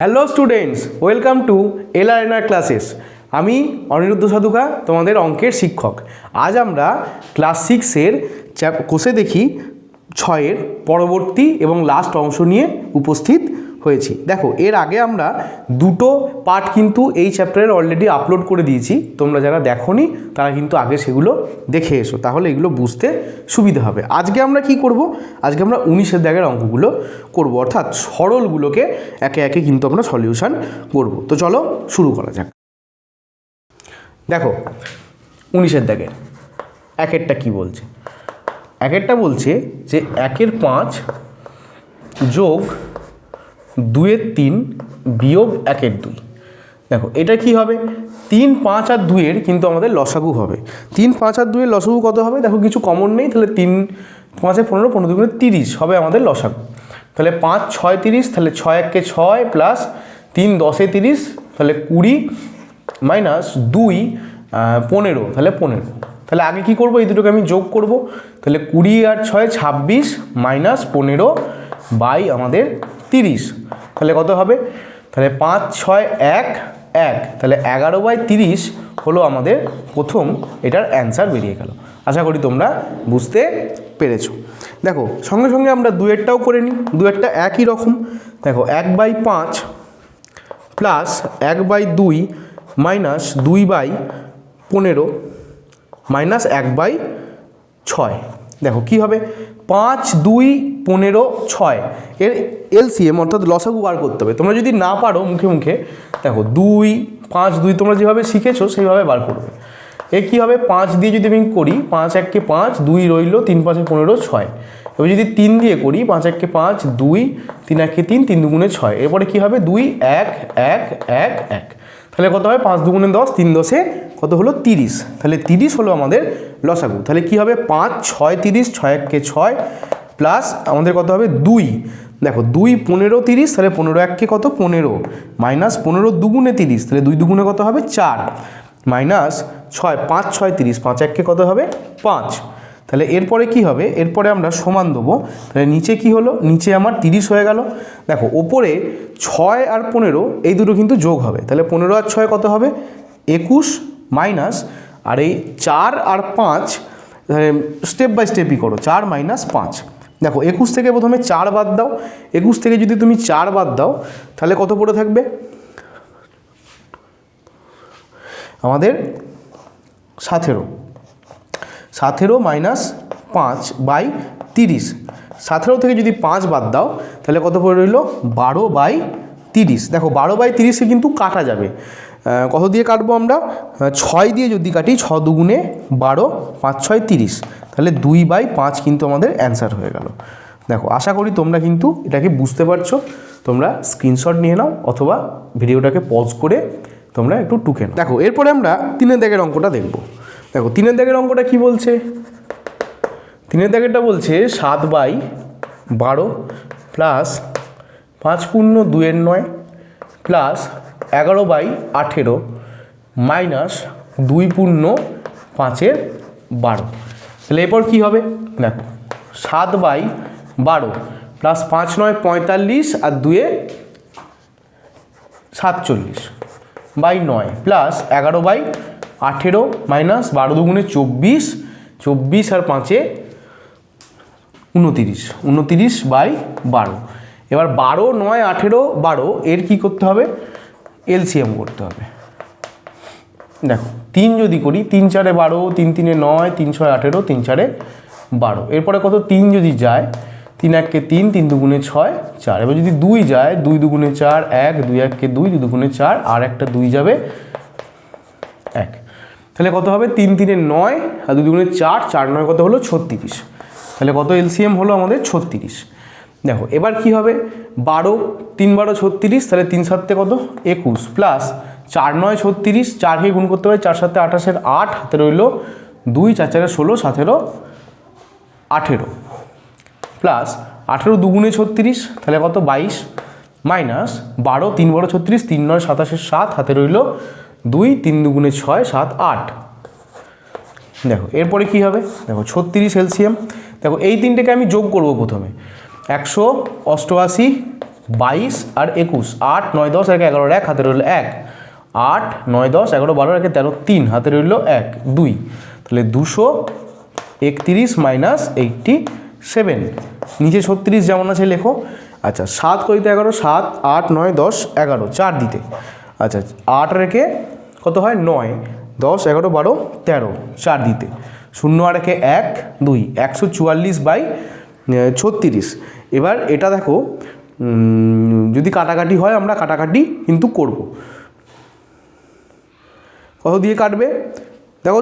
Hello students welcome to L R NR classes আমি অনিরুদ্ধ সাধুকা, তোমাদের অঙ্কের শিক্ষক। আজ আমরা ক্লাস সিক্সের চ্যাপ কোষে দেখি ছয়ের পরবর্তী এবং লাস্ট অংশ নিয়ে উপস্থিত হয়েছি। দেখো, এর আগে আমরা দুটো পার্ট কিন্তু এই চ্যাপ্টারের অলরেডি আপলোড করে দিয়েছি। তোমরা যারা দেখোনি, তারা কিন্তু আগে সেগুলো দেখে এসো। তাহলে এগুলো বুঝতে সুবিধা হবে। আজকে আমরা কি করব? আজকে আমরা উনিশের দাগের অঙ্কগুলো করব। অর্থাৎ সরলগুলোকে একে একে কিন্তু আমরা সলিউশন করব। তো চলো শুরু করা যাক। দেখো উনিশের দাগের একেরটা কি বলছে? একেরটা বলছে যে একের পাঁচ যোগ দুয়ের তিন বিয়োগ একের দুই। দেখো, এটা কি হবে? তিন, পাঁচ আর দুইয়ের কিন্তু আমাদের লসাগু হবে। তিন, পাঁচ আর দুইয়ের লসাগু কত হবে? দেখো, কিছু কমন নেই, তাহলে তিন, পাঁচে পনেরো পনেরো দুগুণে তিরিশ হবে আমাদের লসাগু। তাহলে পাঁচ, ছয়, তিরিশ, তাহলে ছয় এককে ছয় প্লাস তিন, দশে তিরিশ, তাহলে কুড়ি মাইনাস দুই পনেরো, তাহলে পনেরো। তাহলে আগে কি করব? এই দুটোকে আমি যোগ করব। তাহলে কুড়ি আর ছয়, ছাব্বিশ মাইনাস পনেরো বাই আমাদের তিরিশ। তাহলে কত হবে? তাহলে পাঁচ, ছয়, এক এক। তাহলে এগারো বাই তিরিশ হলো আমাদের প্রথম, এটার অ্যান্সার বেরিয়ে গেল। আশা করি তোমরা বুঝতে পেরেছ। দেখো, সঙ্গে সঙ্গে আমরা দুয়েরটাও করে নিই। দুয়েরটা একই রকম। দেখো, এক বাই পাঁচ প্লাস এক বাই দুই মাইনাস দুই বাই পনেরো মাইনাস এক বাই ছয়। দেখো, কি হবে? পাঁচ দুই পনেরো ছয়। এর এলসিএম অর্থাৎ লসাগু বার করতে হবে। তোমরা যদি না পারো মুখে মুখে, দেখো দুই, পাঁচ, দুই তোমরা যেভাবে শিখেছো, সেইভাবে বার করবে। এ কী হবে? পাঁচ দিয়ে যদি আমি করি, পাঁচ এককে পাঁচ, দুই রইল তিন পাঁচে পনেরো ছয়। এবার যদি তিন দিয়ে করি, পাঁচ এককে পাঁচ, দুই, তিন এককে তিন তিন দুগুণে ছয়। এরপরে কী হবে? দুই, এক এক এক এক। তাহলে কত হবে? পাঁচ দুগুণে দশ, তিন দশে কত হলো তিরিশ? তাহলে তিরিশ হলো আমাদের লসাগু। তাহলে কি হবে? পাঁচ, ছয়, তিরিশ, ছয় এককে ছয় প্লাস আমাদের কত হবে? দুই। দেখো, দুই পনেরো তিরিশ, তাহলে পনেরো এককে কত? পনেরো। মাইনাস পনেরো দুগুণে তিরিশ, তাহলে দুই দুগুণে কত হবে? চার। মাইনাস ছয়, পাঁচ, ছয়, তিরিশ, পাঁচ এককে কত হবে? পাঁচ। তাহলে এরপরে কি হবে? এরপরে আমরা সমান দেবো। তাহলে নিচে কি হলো? নিচে আমার তিরিশ হয়ে গেল। দেখো, ওপরে ছয় আর পনেরো, এই দুটো কিন্তু যোগ হবে। তাহলে পনেরো আর ছয় কত হবে? একুশ মাইনাস, আর এই চার আর পাঁচ স্টেপ বাই স্টেপই করো, চার মাইনাস পাঁচ। দেখো, একুশ থেকে প্রথমে চার বাদ দাও, একুশ থেকে যদি তুমি চার বাদ দাও, তাহলে কত পড়ে থাকবে? আমাদের সতেরো। সতেরো মাইনাস পাঁচ বাই তিরিশ। সতেরো থেকে যদি পাঁচ বাদ দাও, তাহলে কত পড়ে রইল? বারো বাই তিরিশ। দেখো, বারো বাই তিরিশে কিন্তু কাটা যাবে। কত দিয়ে কাটবো আমরা? ছয় দিয়ে যদি কাটি, ছ দুগুণে বারো, পাঁচ ছয় তিরিশ। তাহলে দুই বাই পাঁচ কিন্তু আমাদের অ্যান্সার হয়ে গেল। দেখো, আশা করি তোমরা কিন্তু এটাকে বুঝতে পারছ। তোমরা স্ক্রিনশট নিয়ে নাও অথবা ভিডিওটাকে পজ করে তোমরা একটু টুকে নাও। দেখো, এরপরে আমরা তিনের দাগের অঙ্কটা দেখব। দেখো, তিনের দাগের অঙ্কটা কি বলছে? তিনের দাগেরটা বলছে সাত বাই বারো প্লাস পাঁচ পূর্ণ দুয়ের নয় প্লাস এগারো বাই আঠেরো মাইনাস দুই পূর্ণ পাঁচের বারো। তাহলে এরপর কী হবে? দেখো, সাত বাই বারো প্লাস পাঁচ নয় পঁয়তাল্লিশ আর দুয়ে সাতচল্লিশ বাই নয় প্লাস এগারো বাই আঠেরো মাইনাস বারো দুগুণে চব্বিশ চব্বিশ আর পাঁচে উনতিরিশ উনতিরিশ বাই বারো। এবার বারো, নয়, আঠেরো, বারো, এর কি করতে হবে? এলসিএম করতে হবে। দেখো, তিন যদি করি, তিন চারে বারো, তিন তিনে নয়, তিন ছয় আঠেরো, তিন চারে বারো। এরপরে কত? তিন যদি যায়, তিন এককে তিন তিন দুগুণে ছয়, চার। এবার যদি দুই যায়, দুই দুগুণে চার, এক, দুই এককে দুই দুই দুগুণে চার, আর একটা দুই যাবে এক। তাহলে কত হবে? তিন তিনে নয় আর দুই দুগুণে চার চার নয় কত হলো? ছত্রিশ। তাহলে কত এলসিএম হলো আমাদের? ছত্রিশ। দেখো, এবার কি হবে? বারো, তিন বারো ছত্রিশ, তাহলে তিন সাতে কত? একুশ। প্লাস চার নয় ছত্রিশ, চারকে গুণ করতে হবে, চার সাতে আঠাশের আট, হাতে রইল দুই, চার চারে ষোলো, সাতেরো, আঠেরো। প্লাস আঠেরো দুগুণে ছত্রিশ, তাহলে কত? বাইশ। মাইনাস বারো, তিন বারো ছত্রিশ, তিন নয় সাতাশের সাত, হাতে রইল দুই, তিন দুগুণে ছয়, সাত, আট। দেখো, এরপরে কি হবে? দেখো, ছত্রিশ এলসিএম। দেখো, এই তিনটেকে আমি যোগ করব প্রথমে। একশো অষ্টআশি, বাইশ আর একুশ। আট, নয়, দশ, এক, এগারো, এক, হাতে রইল এক। আট, নয়, দশ, এগারো, বারো, একে তেরো, তিন, হাতে রইল এক। দুই। তাহলে দুশো একত্রিশ মাইনাস এইটটি সেভেন। নিচে ছত্রিশ যেমন আছে লেখো। আচ্ছা সাত করিতে এগারো, সাত, আট, নয়, দশ, এগারো, চার দিতে। আচ্ছা আট রেখে কত হয়? নয়। দশ, এগারো, বারো, তেরো, চার দিতে। শূন্য আর রেখে এক, দুই। একশো চুয়াল্লিশ বাই ছত্রিশ। এবার এটা দেখো যদি কাটাকাটি হয় আমরা কাটাকাটি কিন্তু করব। কত দিয়ে কাটবে? দেখো,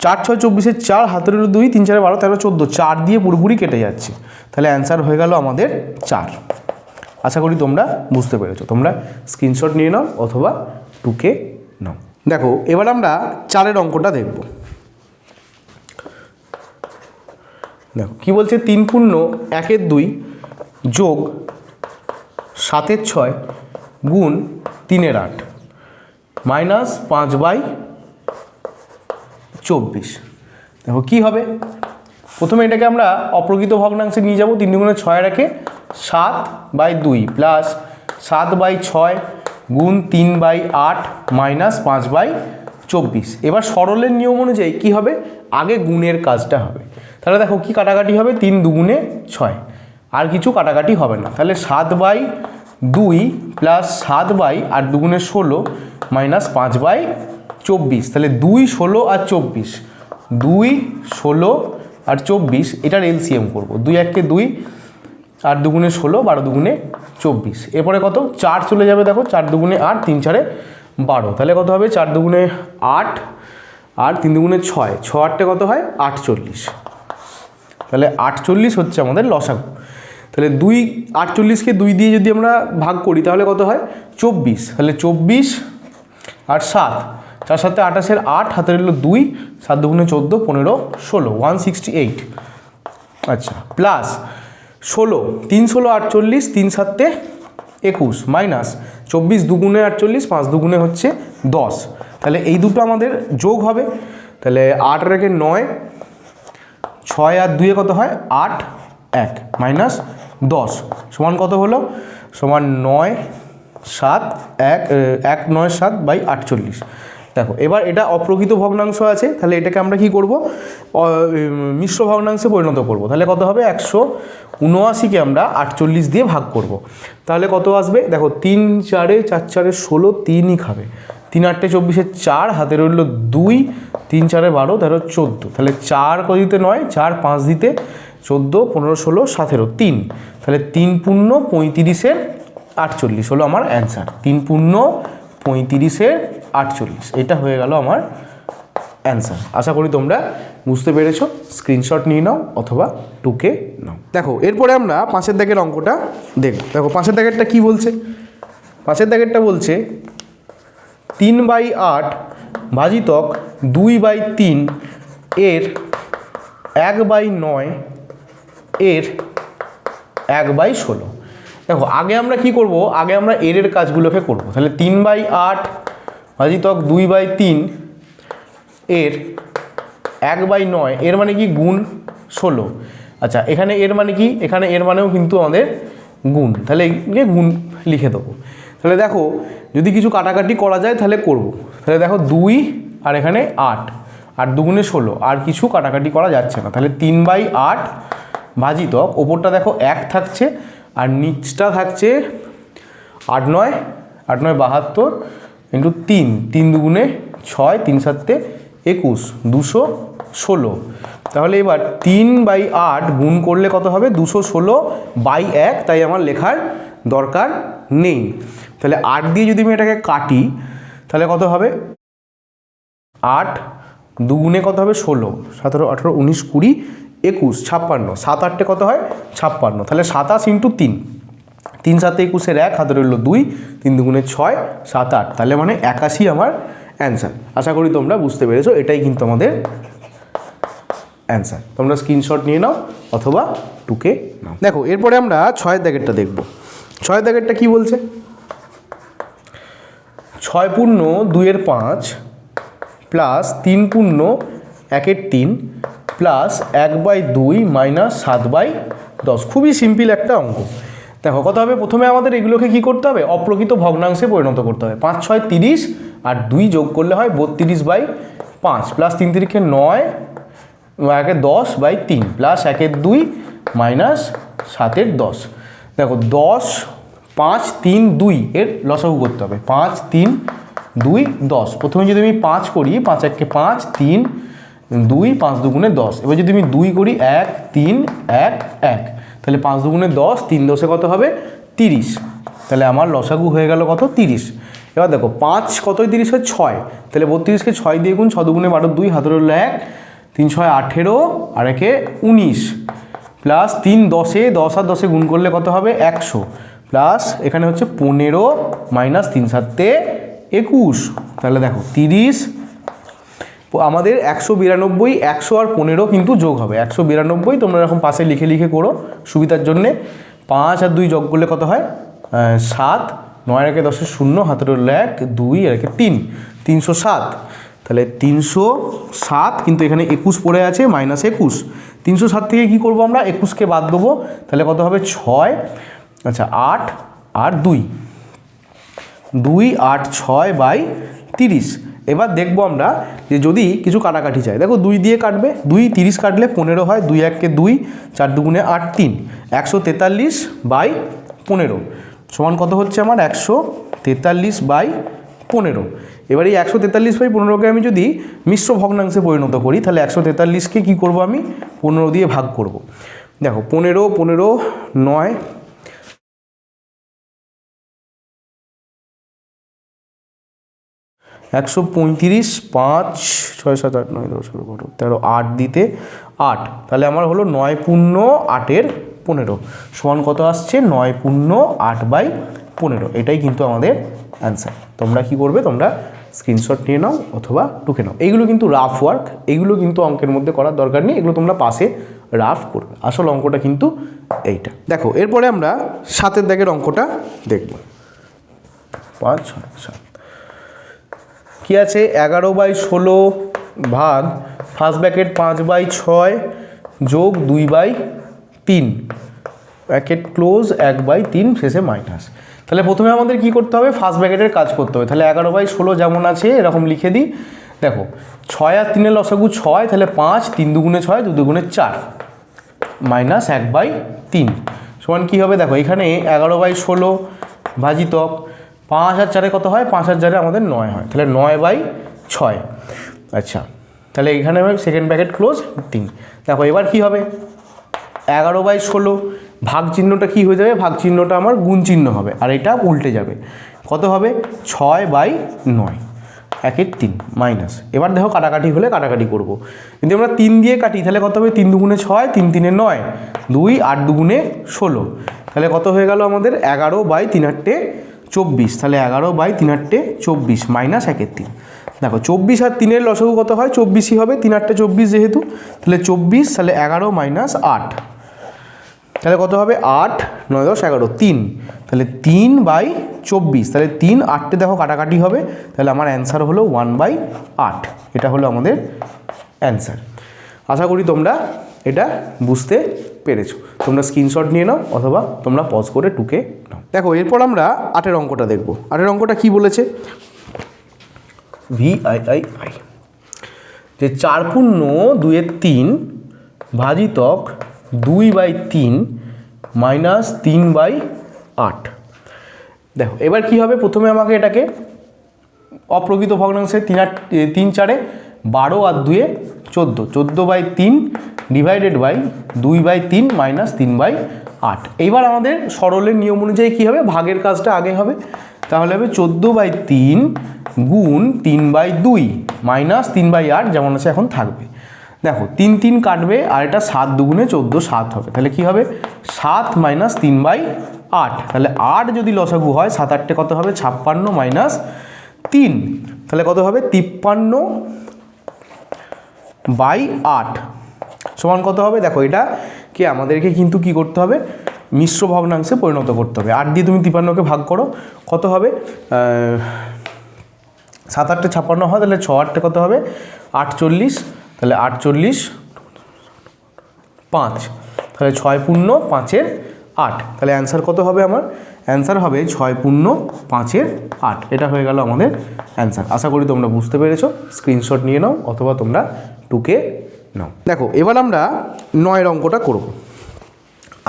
চার ছয় চব্বিশের চার, হাতের দুই, তিন চারে বারো, তেরো, চোদ্দ, চার দিয়ে পুরোপুরি কেটে যাচ্ছে। তাহলে অ্যান্সার হয়ে গেল আমাদের চার। আশা করি তোমরা বুঝতে পেরেছ। তোমরা স্ক্রিনশট নিয়ে নাও অথবা টুকে নাও। দেখো, এবার আমরা চারের অঙ্কটা দেখব। দেখো, কি বলছে? তিন পূর্ণ, একের দুই যোগ সাতের ছয় গুণ তিনের আট। মাইনাস পাঁচ বাই চব্বিশ। দেখো, কী হবে? প্রথমে এটাকে আমরা অপ্রকৃত ভগ্নাংশে নিয়ে যাব, তিন দুগুণে ছয় রেখে সাত বাই দুই প্লাস সাত বাই ছয় গুণ তিন বাই আট মাইনাস পাঁচ বাই চব্বিশ। এবার সরলের নিয়ম অনুযায়ী কী হবে? আগে গুণের কাজটা হবে। তাহলে দেখো কি কাটাকাটি হবে? তিন দুগুণে ছয়। আর কিছু কাটাকাটি হবে না। তাহলে সাত বাই দুই প্লাস সাত বাই আর দুগুণে ষোলো মাইনাস পাঁচ বাই চব্বিশ। তাহলে দুই, ষোলো আর চব্বিশ। দুই, ষোলো আর চব্বিশ, এটার এলসিএম করব। দুই এককে দুই আর দুগুণে ষোলো, বারো দুগুণে চব্বিশ। এরপরে কত? চার চলে যাবে দেখো, চার দুগুণে আট, তিন চারে বারো। তাহলে কত হবে? চার দুগুণে আট। আর তিন দুগুণে ছয়। ছ আটটে কত হয়? আটচল্লিশ। তাহলে আটচল্লিশ হচ্ছে আমাদের লসাগু। তাহলে দুই, আটচল্লিশকে দুই দিয়ে যদি আমরা ভাগ করি, তাহলে কত হয়? চব্বিশ। তাহলে চব্বিশ আর সাত। চার সাথে আঠাশের আট, হাতের এলো দুই, সাত দুগুণে চোদ্দ, পনেরো, ষোলো ওয়ান সিক্সটি এইট আচ্ছা প্লাস ষোলো, তিন ষোলো আটচল্লিশ, তিন সাতে একুশ, মাইনাস চব্বিশ দুগুণে আটচল্লিশ, পাঁচ দুগুণে হচ্ছে দশ। তাহলে এই দুটো আমাদের যোগ হবে। তাহলে আট রেখে নয়, ছয় আর দুয়ে কত হয়? আট, এক, মাইনাস দশ। সমান কত হলো? সমান নয়, সাত, এক এক, নয়, সাত বাই আটচল্লিশ। দেখো, এবার এটা অপ্রকৃত ভগ্নাংশ আছে, তাহলে এটাকে আমরা কি করব? মিশ্র ভগ্নাংশে পরিণত করব। তাহলে কত হবে? একশো উনআশিকে আমরা আটচল্লিশ দিয়ে ভাগ করব। তাহলে কত আসবে? দেখো, তিন চারে চার চারে ষোলো, তিনই খাবে। তিন আটটে চব্বিশে চার, হাতে রইল দুই, তিন চারে বারো তেরো চোদ্দ। তাহলে চার দিতে নয়? চার পাঁচ দিতে চোদ্দ, পনেরো, ষোলো, সতেরো, তিন। তাহলে তিন পূর্ণ পঁয়ত্রিশের আটচল্লিশ হলো আমার অ্যান্সার তিন পূর্ণ পঁয়ত্রিশের আটচল্লিশ। এটা হয়ে গেল আমার অ্যান্সার আশা করি তোমরা বুঝতে পেরেছ। স্ক্রিনশট নিয়ে নাও অথবা টুকে নাও। দেখো, এরপরে আমরা পাঁচের দাগের অঙ্কটা দেখব। দেখো পাঁচের দাগেরটা কি বলছে? পাঁচের দাগেরটা বলছে, তিন বাই আট ভাজিতক দুই বাই তিন এর এক বাই নয় এর এক বাই ষোলো। দেখো, আগে আমরা কি করব? আগে আমরা এর এর কাজগুলোকে করব। তাহলে তিন বাই আট ভাজিতক দুই বাই তিন এর এক বাই নয়, এর মানে কি? গুণ ষোলো। আচ্ছা এখানে এর মানে কি? এখানে এর মানেও কিন্তু আমাদের গুণ। তাহলে একে গুণ লিখে দেবো। তাহলে দেখো, যদি কিছু কাটাকাটি করা যায় তাহলে করব। তাহলে দেখো, দুই আর এখানে আট, আর দুগুণে ষোলো, আর কিছু কাটাকাটি করা যাচ্ছে না। তাহলে তিন বাই আট ভাজিতক, ওপরটা দেখো এক থাকছে আর নিচটা থাকছে আট নয় আট নয় বাহাত্তর ইন্টু তিন তিন দুগুণে ছয়, তিন সাতে একুশ, দুশো ষোলো। তাহলে এবার তিন বাই আট গুণ করলে কত হবে? দুশো ষোলো বাই এক, তাই আমার লেখার দরকার নেই। তাহলে আট দিয়ে যদি আমি এটাকে কাটি, তাহলে কত হবে? আট দুগুণে কত হবে? ষোলো। সতেরো, আঠেরো, উনিশ, কুড়ি একুশ, ছাপ্পান্ন। সাত আটটে কত হয়? ছাপ্পান্ন। তাহলে সাতাশ ইন্টু তিন। তিন সাতে একুশের এক, হাতে রইল দুই, তিন দুগুণে ছয়, সাত আট। তাহলে মানে একাশি আমার অ্যান্সার। আশা করি তোমরা বুঝতে পেরেছ, এটাই কিন্তু আমাদের অ্যান্সার। তোমরা স্ক্রিনশট নিয়ে নাও অথবা টুকে নাও। দেখো, এরপরে আমরা ছয়ের দাগেরটা দেখব। ছয়ের দাগেরটা কি বলছে? ছয় পূর্ণ দুইয়ের পাঁচ, প্লাস তিন পূর্ণ একের তিন প্লাস এক বাই দুই মাইনাস সাত বাই দশ। খুবই সিম্পল একটা অঙ্ক। দেখো, কত হবে? প্রথমে আমাদের এগুলোকে কি করতে হবে? অপ্রকৃত ভগ্নাংশে পরিণত করতে হবে। পাঁচ, ছয়, তিরিশ আর দুই যোগ করলে হয় বত্রিশ বাই পাঁচ। প্লাস তিন তিরিখে নয়, একে দশ বাই তিন। প্লাস একের দুই মাইনাস সাতের দশ। দেখো, দশ, পাঁচ, তিন, দুই এর লসাগু করতে হবে। পাঁচ, তিন, দুই, দশ। প্রথমে যদি আমি পাঁচ করি, পাঁচ এককে পাঁচ, তিন দুই পাঁচ দুগুণে দশ। এবার যদি আমি দুই করি এক, তিন, এক এক, তাহলে পাঁচ দুগুণে দশ, তিন দশে কত হবে? তিরিশ। তাহলে আমার লসাগু হয়ে গেল কত? তিরিশ। এবার দেখো, পাঁচ কতই তিরিশ হয়? ছয়। তাহলে বত্রিশকে ছয় দিয়ে গুণ, ছ দুগুণে বারো, দুই, হাতের হলো এক, তিন, ছয়, আঠেরো, আর একে উনিশ। প্লাস তিন দশে, দশ আর দশে গুণ করলে কত হবে? একশো। প্লাস এখানে হচ্ছে পনেরো মাইনাস তিন সাতে একুশ। তাহলে দেখো, তিরিশ আমাদের একশো বিরানব্বই, একশো আর পনেরো কিন্তু যোগ হবে। একশো বিরানব্বই তোমরা এরকম পাশে লিখে লিখে করো, সুবিধার জন্যে। পাঁচ আর দুই যোগ করলে কত হয়? সাত। নয় রেখে দশের শূন্য, হাতের এক, দুই আর একে তিন। তিনশো সাত। তাহলে তিনশো সাত কিন্তু এখানে একুশ পড়ে আছে, মাইনাস একুশ। তিনশো সাত থেকে কী করব আমরা? একুশকে বাদ দেবো। তাহলে কত হবে? ছয়। আচ্ছা আট আর দুই। দুই আট ছয় বাই তিরিশ। এবার দেখব আমরা যে যদি কিছু কাটাকাটি চাই। দেখো দুই দিয়ে কাটবে, দুই তিরিশ কাটলে পনেরো হয়, দুই এককে দুই, চার দুগুণে আট তিন, একশো তেতাল্লিশ বাই পনেরো। সমান কত হচ্ছে আমার? একশো তেতাল্লিশ বাই পনেরো। এবার এই একশো তেতাল্লিশ বাই পনেরোকে আমি যদি মিশ্র ভগ্নাংশে পরিণত করি, তাহলে একশো তেতাল্লিশকে কী করব আমি? পনেরো দিয়ে ভাগ করব। দেখো, পনেরো পনেরো, নয় একশো পঁয়ত্রিশ, পাঁচ, ছয়, সাত, আট, নয়, দশ বারো, তেরো, আট দিতে আট। তাহলে আমার হলো নয় পূর্ণ আটের পনেরো। সমান কত আসছে? নয় পূর্ণ আট বাই পনেরো। এটাই কিন্তু আমাদের অ্যান্সার তোমরা কি করবে? তোমরা স্ক্রিনশট নিয়ে নাও অথবা টুকে নাও। এইগুলো কিন্তু রাফ ওয়ার্ক এইগুলো কিন্তু অঙ্কের মধ্যে করার দরকার নেই। এগুলো তোমরা পাশে রাফ করবে। আসল অঙ্কটা কিন্তু এইটা। দেখো, এরপরে আমরা সাতের দাগের অঙ্কটা দেখব। পাঁচ, ছয়, সাত। কি আছে? এগারো বাই ষোলো ভাগ ফার্স্ট ব্যাকেট পাঁচ বাই ছয় যোগ দুই বাই তিন। ব্যাকেট ক্লোজ এক বাই তিন, শেষে মাইনাস তাহলে প্রথমে আমাদের কি করতে হবে? ফার্স্ট ব্যাকেটের কাজ করতে হবে। তাহলে এগারো বাই ষোলো যেমন আছে, এরকম লিখে দিই। দেখো, ছয় আর তিনের লসাগু ছয়, তাহলে পাঁচ, তিন দুগুণে ছয়, দু দুগুণে চার। মাইনাস এক বাই তিন। সমান কী হবে? দেখো, এখানে এগারো বাই ষোলো ভাজিতক পাঁচ আর চারে কত হয়? পাঁচ আর চারে আমাদের নয় হয়। তাহলে নয় বাই ছয়। আচ্ছা তাহলে এখানে সেকেন্ড প্যাকেট ক্লোজ তিন। দেখো, এবার কি হবে? এগারো বাই ষোলো, ভাগ চিহ্নটা কি হয়ে যাবে? ভাগ চিহ্নটা আমার গুণ চিহ্ন হবে, আর এটা উল্টে যাবে। কত হবে? ছয় বাই নয় একের তিন মাইনাস এবার দেখো, কাটাকাটি হলে কাটাকাটি করব। যদি আমরা তিন দিয়ে কাটি, তাহলে কত হবে? তিন দুগুণে ছয়, তিন তিনে নয়, দুই আট দুগুণে ষোলো। তাহলে কত হয়ে গেল আমাদের? এগারো বাই তিন আটটে চব্বিশ, তাহলে এগারো বাই তিন আটটে চব্বিশ মাইনাস একের তিন। দেখো, চব্বিশ আর তিনের লসগু কত হয়? চব্বিশই হবে, তিন আটটে চব্বিশ যেহেতু, তাহলে চব্বিশ, তাহলে এগারো মাইনাস আট। তাহলে কত হবে? আট, নয়, দশ, এগারো, তিন। তাহলে তিন বাই চব্বিশ, তাহলে তিন আটটে দেখো কাটাকাটি হবে, তাহলে আমার অ্যান্সার হলো ওয়ান বাই আট। এটা হলো আমাদের অ্যান্সার আশা করি তোমরা এটা বুঝতে পেরেছ। তোমরা স্ক্রিনশট নিয়ে নাও অথবা তোমরা পজ করে টুকে নাও। দেখো এরপর আমরা আটের অঙ্কটা দেখব। আটের অঙ্কটা কি বলেছে? ভি আই আই আই যে চার পূর্ণ দুইয়ের তিন ভাজিতক দুই বাই তিন মাইনাস তিন বাই আট। দেখো এবার কি হবে? প্রথমে আমাকে এটাকে অপ্রকৃত ভগ্নাংশে তিন আট তিন চারে বারো আর দুয়ে চোদ্দ। চোদ্দ বাই তিন ডিভাইডেড বাই দুই বাই তিন মাইনাস তিন বাই আট। এইবার আমাদের সরলের নিয়ম অনুযায়ী কী হবে? ভাগের কাজটা আগে হবে। তাহলে হবে চোদ্দ বাই তিন গুণ তিন বাই দুই মাইনাস তিন বাই আট যেমন আছে এখন থাকবে। দেখো, তিন তিন কাটবে আর এটা সাত দুগুণে চোদ্দ সাত হবে। তাহলে কি হবে? সাত মাইনাস তিন বাই আট। তাহলে আট যদি লসাগু হয়, সাত আটটে কত হবে? ছাপ্পান্ন মাইনাস তিন। তাহলে কত হবে? তিপ্পান্ন বাই আট। সমান কত হবে? দেখো এটা কি? আমাদেরকে কিন্তু কি করতে হবে? মিশ্র ভগ্নাংশে পরিণত করতে হবে। আট দিয়ে তুমি তিপান্নকে ভাগ করো। কত হবে? সাত আটটে ছাপ্পান্ন হয়, তাহলে ছ আটটে কত হবে? আটচল্লিশ। তাহলে আটচল্লিশ পাঁচ। তাহলে ছয় পূর্ণ পাঁচের আট। তাহলে অ্যান্সার কত হবে আমার? অ্যান্সার হবে ছয় পূর্ণ পাঁচের আট। এটা হয়ে গেল আমাদের অ্যান্সার। আশা করি তোমরা বুঝতে পেরেছ। স্ক্রিনশট নিয়ে নাও অথবা তোমরা টুকে নাও। দেখো, এবার আমরা নয়ের অঙ্কটা করব।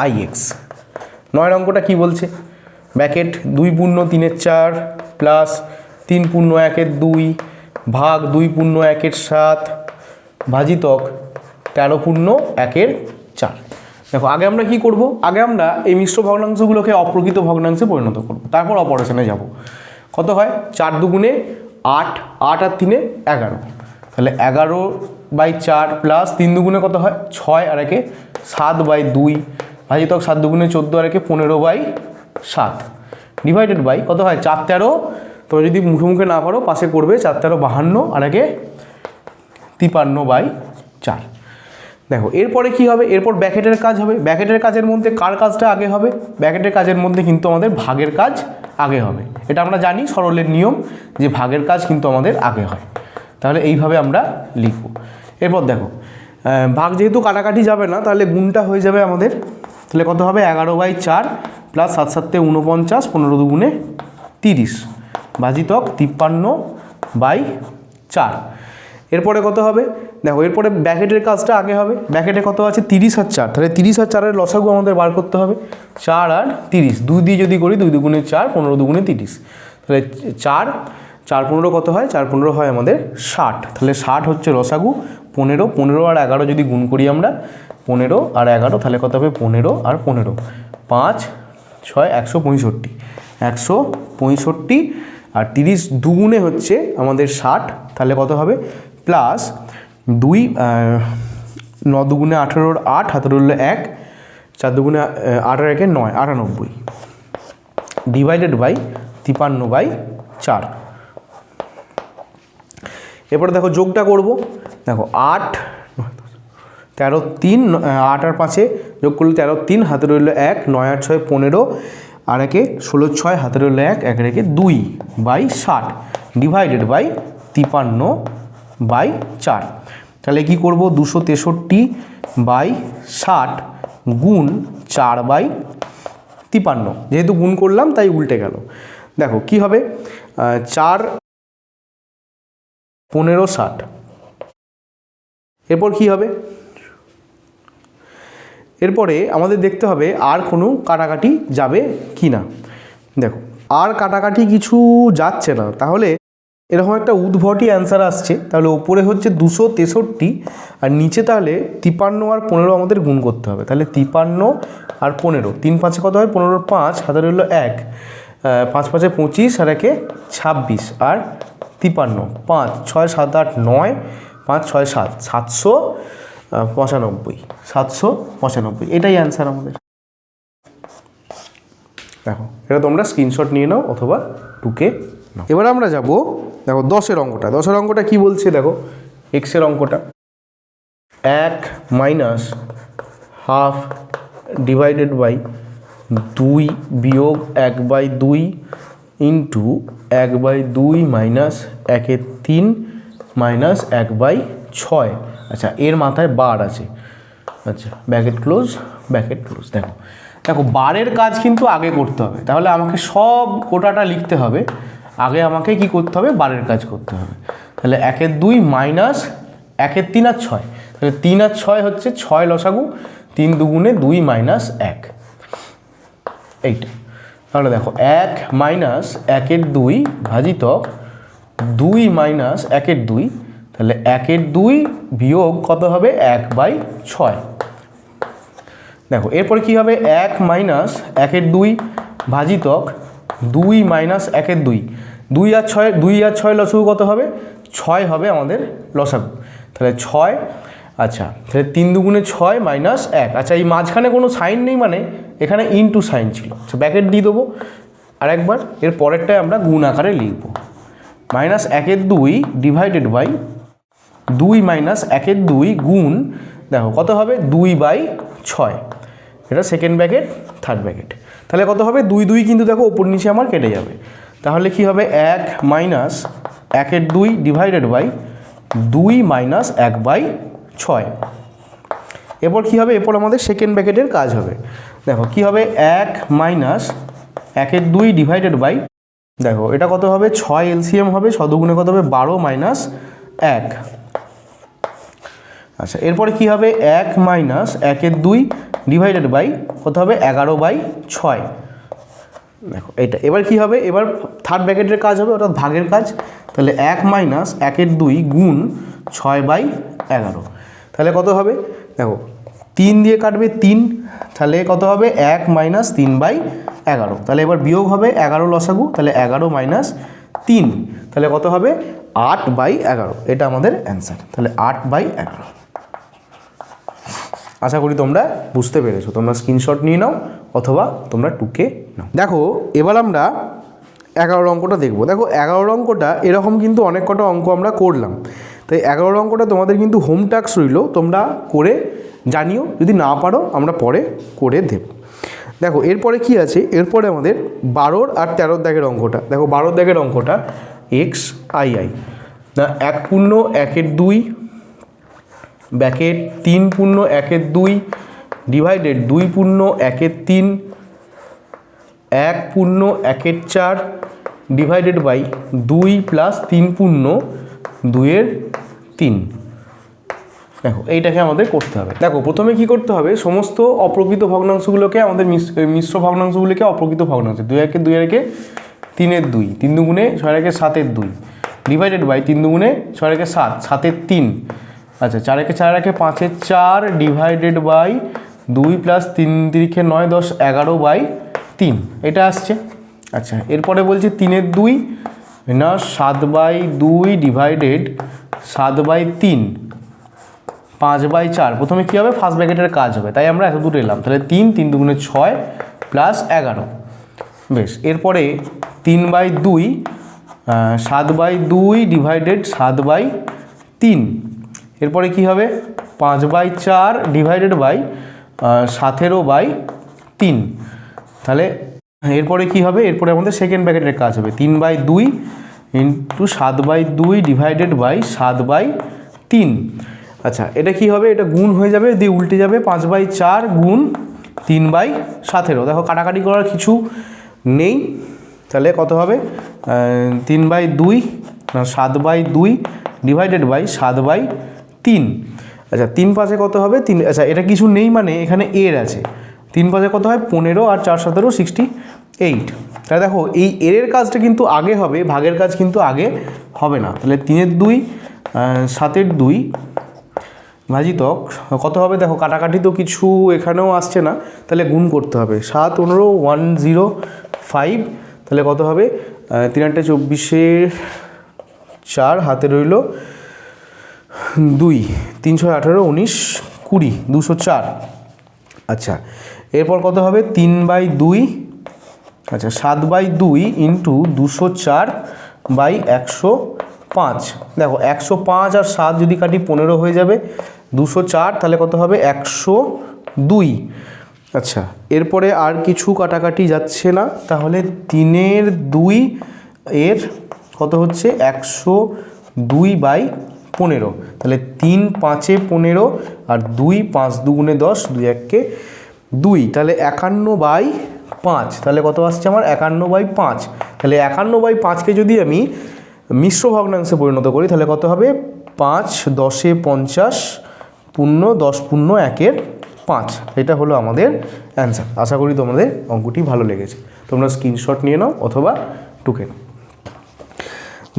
I X. নয়ের অঙ্কটা কি বলছে? ব্যাকেট দুই পূর্ণ তিনের চার প্লাস তিন পূর্ণ একের দুই ভাগ দুই পূর্ণ একের সাত ভাজিতক তেরো পূর্ণ একের চার। দেখো, আগে আমরা কি করব? আগে আমরা এই মিশ্র ভগ্নাংশগুলোকে অপ্রকৃত ভগ্নাংশে পরিণত করব। তারপর অপারেশনে যাব। কত হয়? চার দুগুণে আট আট আর তিনে এগারো। তাহলে এগারো বাই চার প্লাস তিন দুগুণে কত হয়? ছয় আর একে সাত বাই দুই। ভাজিতক সাত দুগুণে চোদ্দ আর একে পনেরো বাই সাত। ডিভাইডেড বাই কত হয়? চার তেরো। তোমরা যদি মুখে মুখে না পারো, পাশে করবে চার তেরো বাহান্ন আর একে তিপান্ন বাই চার। দেখো, এরপরে কি হবে? এরপর ব্যাকেটের কাজ হবে। ব্যাকেটের কাজের মধ্যে কার কাজটা আগে হবে? ব্যাকেটের কাজের মধ্যে কিন্তু আমাদের ভাগের কাজ আগে হবে। এটা আমরা জানি সরলের নিয়ম যে ভাগের কাজ কিন্তু আমাদের আগে হয়। তাহলে এইভাবে আমরা লিখব। এরপর দেখো ভাগ যেহেতু কাটাকাটি যাবে না, তাহলে গুণটা হয়ে যাবে আমাদের, তাহলে কত হবে? এগারো বাই চার প্লাস সাত সাতে উনপঞ্চাশ পনেরো দুগুণে তিরিশ ভাজিতক তিপ্পান্ন বাই চার। এরপরে কত হবে? দেখো, এরপরে ব্যাকেটের কাজটা আগে হবে। ব্যাকেটে কত আছে? তিরিশ আর চার। তাহলে তিরিশ আর চারের লসাগু আমাদের বার করতে হবে। চার আর তিরিশ। দুই দিয়ে যদি করি, দুই দুগুণে চার, পনেরো দুগুণে তিরিশ। তাহলে চার চার পনেরো কত হয়? চার পনেরো হয় আমাদের ষাট। তাহলে ষাট হচ্ছে রসাগু পনেরো পনেরো আর এগারো যদি গুণ করি আমরা, পনেরো আর এগারো, তাহলে কত হবে? পনেরো আর পনেরো। পাঁচ, ছয়, একশো পঁয়ষট্টি। একশো পঁয়ষট্টি আর তিরিশ দুগুণে হচ্ছে আমাদের ষাট। তাহলে কত হবে? প্লাস দুই ন দুগুণে আঠেরোর আট হাতের হলো এক, চার দুগুণে আর একে নয়, আটানব্বই। ডিভাইডেড বাই তিপান্ন বাই চার। এরপরে দেখো যোগটা করব। দেখো আট, তেরো তিন আট আর পাঁচে যোগ করলে তেরো তিন হাতে রইল এক, নয় আট ছয় পনেরো, আর একে ষোলো ছয় হাতে রইল এক এক রেখে দুই বাই ষাট। ডিভাইডেড বাই তিপান্ন বাই চার। তাহলে কি করব? দুশো তেষট্টি বাই ষাট গুণ চার বাই তিপান্ন। যেহেতু গুণ করলাম, তাই উল্টে গেল। দেখো, কি হবে? চার পনেরো ষাট। এরপর কি হবে? এরপরে আমাদের দেখতে হবে আর কোনো কাটাকাটি যাবে কি না দেখো, আর কাটাকাটি কিছু যাচ্ছে না। তাহলে এরকম একটা উদ্ভটই অ্যান্সার আসছে, তাহলে ওপরে হচ্ছে দুশো তেষট্টি, আর নিচে তাহলে তিপান্ন আর পনেরো আমাদের গুণ করতে হবে। তাহলে তিপান্ন আর পনেরো, তিন পাঁচে কত হয়? পনেরোর পাঁচ হাতে রইল এক। পাঁচ পাঁচে পঁচিশ, আর একে ছাব্বিশ, আর তিপান্ন, পাঁচ, ছয়, সাত, আট, নয়, পাঁচ, ছয়, সাত, সাতশো পঁচানব্বই সাতশো পঁচানব্বই, এটাই অ্যান্সার আমাদের। দেখো, এটা তোমরা স্ক্রিনশট নিয়ে নাও অথবা টুকে এবার আমরা যাব, দেখো দশের অঙ্কটা। দশের অঙ্কটা কি বলছে দেখো? এক্সের অঙ্কটা। এক মাইনাস হাফ ডিভাইডেড বাই দুই বিয়োগ এক বাই দুই ইন্টু এক বাই দুই মাইনাস একের তিন মাইনাস এক বাই ছয়। আচ্ছা এর মাথায় বার আছে। আচ্ছা ব্যাকেট ক্লোজ ব্যাকেট ক্লোজ দেখো। দেখো, বারের কাজ কিন্তু আগে করতে হবে। তাহলে আমাকে সব গোটাটা লিখতে হবে। আগে আমাকে কি করতে হবে? বারের কাজ করতে হবে। তাহলে একের দুই মাইনাস একের তিন আর ছয়। তাহলে তিন আর ছয় হচ্ছে ছয় লসাগু, তিন দুগুণে দুই মাইনাস এক। এইটা। তাহলে দেখো, এক মাইনাস একের দুই ভাজিতক দুই মাইনাস একের দুই, তাহলে একের দুই বিয়োগ কত হবে? এক বাই ছয়। দেখো, এরপরে কি হবে? এক মাইনাস একের দুই ভাজিতক দুই মাইনাস একের দুই। দুই আর ছয়, দুই আর ছয় লসাগু কত হবে? ছয় হবে আমাদের লসাগু তাহলে ছয় আচ্ছা তাহলে তিন দুগুণে ছয় মাইনাস এক। আচ্ছা এই মাঝখানে কোনো সাইন নেই মানে এখানে ইনটু সাইন ছিল। আচ্ছা ব্যাকেট দিয়ে দেবো। আর একবার এর পরেরটায় আমরা গুণ আকারে লিখব। মাইনাস একের দুই ডিভাইডেড বাই দুই মাইনাস একের দুই গুণ, দেখো, কত হবে? দুই বাই ছয়। এটা সেকেন্ড ব্যাকেট থার্ড ব্যাকেট। তাহলে কত হবে? দুই দুই কিন্তু দেখো ওপর নিচে আমার কেটে যাবে। তাহলে কি হবে? এক মাইনাস একের দুই ডিভাইডেড বাই দুই মাইনাস এক বাই ছয়। এরপর কী হবে? এরপর আমাদের সেকেন্ড ব্যাকেটের কাজ হবে। দেখো, কি হবে? এক মাইনাস একের দুই ডিভাইডেড বাই দেখো, এটা কত হবে? ছয় এলসিএম হবে, সদগুণে কত হবে? বারো মাইনাস এক। আচ্ছা এরপরে কি হবে? এক মাইনাস একের দুই ডিভাইডেড বাই কত হবে? এগারো বাই ছয়। দেখো, এটা এবার কি হবে? এবার থার্ড ব্র্যাকেটের কাজ হবে, অর্থাৎ ভাগের কাজ। তাহলে এক মাইনাস একের দুই গুণ ছয় বাই এগারো। তাহলে কত হবে? দেখো, তিন দিয়ে কাটবে তিন, তাহলে কত হবে? এক মাইনাস তিন বাই এগারো। তাহলে এবার বিয়োগ হবে এগারো লসাগু, তাহলে এগারো মাইনাস তিন। তাহলে কত হবে? আট বাই এগারো। এটা আমাদের অ্যান্সার তাহলে আট বাই এগারো। আশা করি তোমরা বুঝতে পেরেছ। তোমরা স্ক্রিনশট নিয়ে নাও অথবা তোমরা টুকে নাও। দেখো, এবার আমরা এগারো অঙ্কটা দেখব। দেখো এগারো অঙ্কটা এরকম কিন্তু অনেক কটা অঙ্ক আমরা করলাম। তাই এগারো অঙ্কটা তোমাদের কিন্তু হোম টাস্ক রইল, তোমরা করে জানিও। যদি না পারো, আমরা পরে করে দেব। দেখো, এরপরে কি আছে? এরপরে আমাদের বারোর আর তেরোর দাগের অঙ্কটা। দেখো, বারোর দাগের অঙ্কটা এক্স আই আই না, এক পূর্ণ, একের দুই ব্যাকেট তিন পূর্ণ একের দুই ডিভাইডেড দুই পূর্ণ একের তিন এক পূর্ণ একের চার ডিভাইডেড বাই দুই প্লাস তিন পূর্ণ দুইয়ের তিন। দেখো, এইটাকে আমাদের করতে হবে। দেখো, প্রথমে কি করতে হবে? সমস্ত অপ্রকৃত ভগ্নাংশগুলোকে আমাদের মিশ্র ভগ্নাংশগুলোকে অপ্রকৃত ভগ্নাংশ। দুই একে দুই একে তিনের দুই। তিন দুগুণে ছয় একে সাতের দুই। ডিভাইডেড বাই তিন দুগুণে ছয় একে সাত, সাতের তিন। আচ্ছা চার একে চার, একে পাঁচের চার ডিভাইডেড বাই দুই প্লাস তিন তিরিখে নয়, দশ, এগারো বাই তিন। এটা আসছে। আচ্ছা এরপরে বলছে তিনের দুই, না, সাত বাই দুই ডিভাইডেড সাত বাই তিন, পাঁচ বাই চার। প্রথমে কী হবে? ফার্স্ট ব্র্যাকেটের কাজ হবে। তাই আমরা এত দূর এলাম। তাহলে তিন তিন দুগুণে ছয় প্লাস এগারো। বেশ, এরপরে তিন বাই দুই সাত বাই দুই ডিভাইডেড সাত বাই তিন। এরপরে কি হবে? পাঁচ বাই চার ডিভাইডেড বাই সতেরো বাই তিন। তাহলে এরপরে কি হবে? এরপরে আমাদের সেকেন্ড ব্র্যাকেটের কাজ হবে। তিন বাই দুই ইন্টু সাত বাই দুই ডিভাইডেড বাই সাত বাই তিন। আচ্ছা এটা কি হবে? এটা গুণ হয়ে যাবে, দিয়ে উল্টে যাবে পাঁচ বাই চার গুণ তিন বাই সতেরো। দেখো, কাটাকাটি করার কিছু নেই। তাহলে কত হবে? তিন বাই দুই সাত বাই দুই ডিভাইডেড বাই সাত বাই তিন। আচ্ছা তিন পাঁচে কত হবে? তিন আচ্ছা এটা কিছু নেই মানে এখানে এর আছে। তিন পাঁচে কত হয়? পনেরো আর চার সতেরো সিক্সটি এইট তাহলে দেখো, এই এর কাজটা কিন্তু আগে হবে, ভাগের কাজ কিন্তু আগে হবে না। তাহলে তিনের দুই সাতের দুই ভাজিতক কত হবে? দেখো, কাটাকাটি তো কিছু এখানেও আসছে না। তাহলে গুণ করতে হবে। সাত, পনেরো ওয়ান জিরো ফাইভ তাহলে কত হবে? তিন আটটা চব্বিশের চার, হাতে রইল দুই, তিনশো আঠারো, উনিশ, কুড়ি, দুশো চার। আচ্ছা এরপর কত হবে? তিন বাই দুই আচ্ছা সাত বাই দুই ইন্টু দুশো চার বাই একশো পাঁচ। দেখো, একশো পাঁচ আর সাত যদি কাটি পনেরো হয়ে যাবে, দুশো চার তাহলে কত হবে? একশো দুই। আচ্ছা এরপরে আর কিছু কাটাকাটি যাচ্ছে না, তাহলে তিনের দুই এর কত হচ্ছে? একশো দুই বাই পনেরো। তাহলে তিন পাঁচে পনেরো আর দুই পাঁচ দুগুণে দশ, দুই এককে দুই। তাহলে একান্ন বাই পাঁচ। তাহলে কত আসছে আমার? একান্ন বাই পাঁচ। তাহলে একান্ন বাই পাঁচকে যদি আমি মিশ্র ভগ্নাংশে পরিণত করি, তাহলে কত হবে? পাঁচ দশে পঞ্চাশ পূর্ণ দশ পূর্ণ একের পাঁচ। এটা হলো আমাদের অ্যান্সার। আশা করি তোমাদের অঙ্কটি ভালো লেগেছে। তোমরা স্ক্রিনশট নিয়ে নাও অথবা টুকে নাও।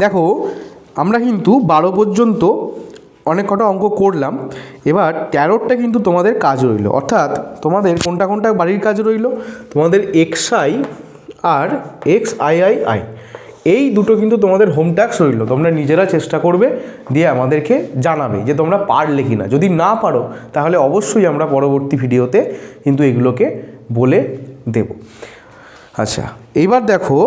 দেখো আমরা কিন্তু বারো পর্যন্ত অনেক কটা অঙ্ক করলাম। এবার তেরোটা কিন্তু তোমাদের কাজ রইল। অর্থাৎ তোমাদের কোনটা কোনটা বাড়ির কাজ রইল? তোমাদের এক্স আই আর এক্স আই আই আই। এই দুটো কিন্তু তোমাদের হোম ট্যাক্স রইল। তোমরা নিজেরা চেষ্টা করবে দিয়ে আমাদেরকে জানাবে যে তোমরা পারলে কি না যদি না পারো, তাহলে অবশ্যই আমরা পরবর্তী ভিডিওতে কিন্তু এগুলোকে বলে দেব। আচ্ছা এইবার দেখো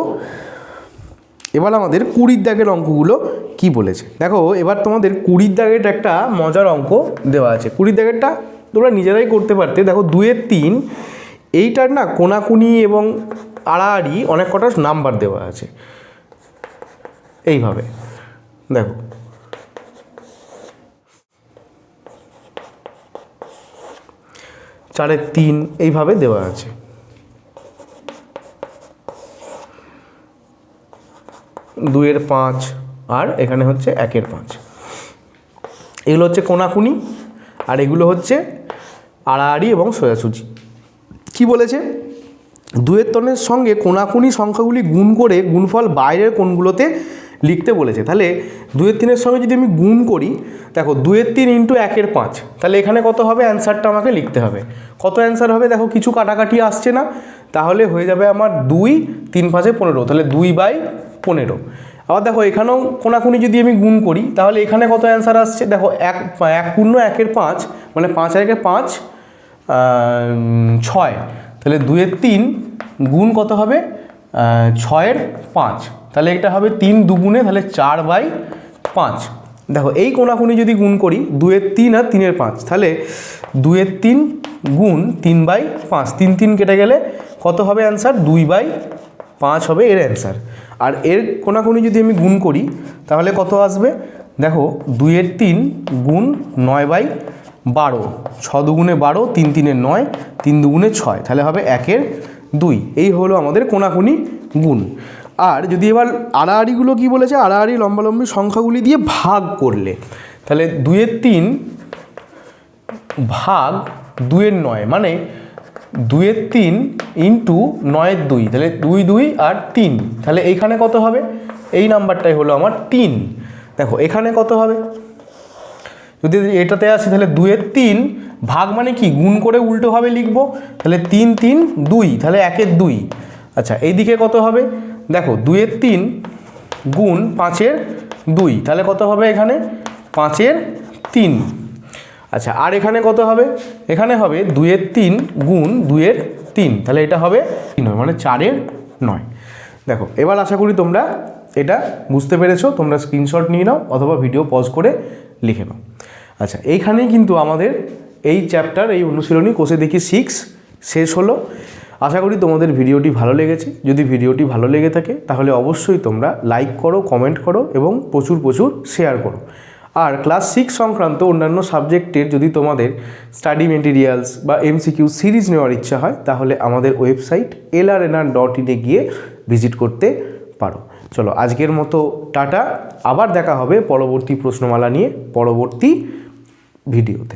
এবার আমাদের কুড়ির দাগের অঙ্কগুলো কি বলেছে? দেখো, এবার তোমাদের কুড়ির দাগের একটা মজার অঙ্ক দেওয়া আছে। কুড়ির দাগেরটা তোমরা নিজেরাই করতে পারতে। দেখো দুয়ের তিন, এইটার না কোনাকুনি এবং আড়াআড়ি অনেক কটা নাম্বার দেওয়া আছে। এইভাবে। দেখো। চারের তিন এইভাবে দেওয়া আছে। দুইয়ের পাঁচ আর এখানে হচ্ছে একের পাঁচ। এগুলো হচ্ছে কোনাকুনি আর এগুলো হচ্ছে আড়াআড়ি এবং সোজাসুজি। কি বলেছে? দুয়ের তনের সঙ্গে কোনাকুনি সংখ্যাগুলি গুণ করে গুণফল বাইরের কোণগুলোতে লিখতে বলেছে। তাহলে দুয়ের তিনের সঙ্গে যদি আমি গুণ করি, দেখো দুয়ের তিন ইন্টু একের পাঁচ। তাহলে এখানে কত হবে? অ্যান্সারটা আমাকে লিখতে হবে। কত অ্যান্সার হবে? দেখো কিছু কাটাকাটি আসছে না। তাহলে হয়ে যাবে আমার দুই, তিন পাঁচে পনেরো। তাহলে দুই বাই পনেরো। আবার দেখো এখানেও কোনাকুনি যদি আমি গুণ করি, তাহলে এখানে কত অ্যান্সার আসছে? দেখো এক এক পূর্ণ একের পাঁচ মানে পাঁচ আর একে পাঁচ ছয়। তাহলে দুয়ের তিন গুণ কত হবে? ছয়ের পাঁচ। তাহলে এটা হবে তিন দুগুণে, তাহলে চার বাই পাঁচ। দেখো এই কোনাকুনি যদি গুণ করি দুয়ের তিন আর তিনের পাঁচ, তাহলে দুয়ের তিন গুণ তিন বাই পাঁচ। তিন তিন কেটে গেলে কত হবে অ্যান্সার দুই বাই পাঁচ হবে এর অ্যান্সার আর এর কোনাকুনি যদি আমি গুণ করি, তাহলে কত আসবে? দেখো, দুইয়ের তিন গুণ নয় বাই বারো। ছ দুগুণে বারো, তিন তিনে নয়, তিন দুগুণে ছয়। তাহলে হবে একের দুই। এই হলো আমাদের কোনাকুনি গুণ। আর যদি এবার আড়াআড়িগুলো কি বলেছে? আড়াআড়ি লম্বালম্বি সংখ্যাগুলি দিয়ে ভাগ করলে। তাহলে দুইয়ের তিন ভাগ দুইয়ের নয়। মানে দুইয়ের তিন ইন্টু নয়ের দুই, তাহলে দুই দুই আর তিন। তাহলে এইখানে কত হবে? এই নাম্বারটাই হলো আমার তিন। দেখো, এখানে কত হবে? যদি এটাতে আসি, তাহলে দুইয়ের তিন ভাগ মানে কি? গুণ করে উল্টোভাবে লিখব। তাহলে তিন তিন, দুই, তাহলে একের দুই। আচ্ছা এইদিকে কত হবে? দেখো দুইয়ের তিন গুণ পাঁচের দুই, তাহলে কত হবে এখানে? পাঁচের তিন। আচ্ছা আর এখানে কত হবে? এখানে হবে দুইয়ের তিন গুণ দুইয়ের তিন। তাহলে এটা হবে তিন হয় মানে চারের নয়। দেখো, এবার আশা করি তোমরা এটা বুঝতে পেরেছ। তোমরা স্ক্রিনশট নিয়ে নাও অথবা ভিডিও পজ করে লিখে নাও। আচ্ছা এইখানেই কিন্তু আমাদের এই চ্যাপ্টার এই অনুশীলনী, কোষে দেখি সিক্স শেষ হলো। আশা করি তোমাদের ভিডিওটি ভালো লেগেছে। যদি ভিডিওটি ভালো লেগে থাকে, তাহলে অবশ্যই তোমরা লাইক করো কমেন্ট করো এবং প্রচুর প্রচুর শেয়ার করো। আর ক্লাস সিক্স সংক্রান্ত অন্যান্য সাবজেক্টের যদি তোমাদের স্টাডি মেটেরিয়ালস বা এমসিকিউ সিরিজ নেওয়ার ইচ্ছা হয়, তাহলে আমাদের ওয়েবসাইট এলআরএনআর ডট ইনে গিয়ে ভিজিট করতে পারো। চলো, আজকের মতো টাটা। আবার দেখা হবে পরবর্তী প্রশ্নমালা নিয়ে, পরবর্তী ভিডিওতে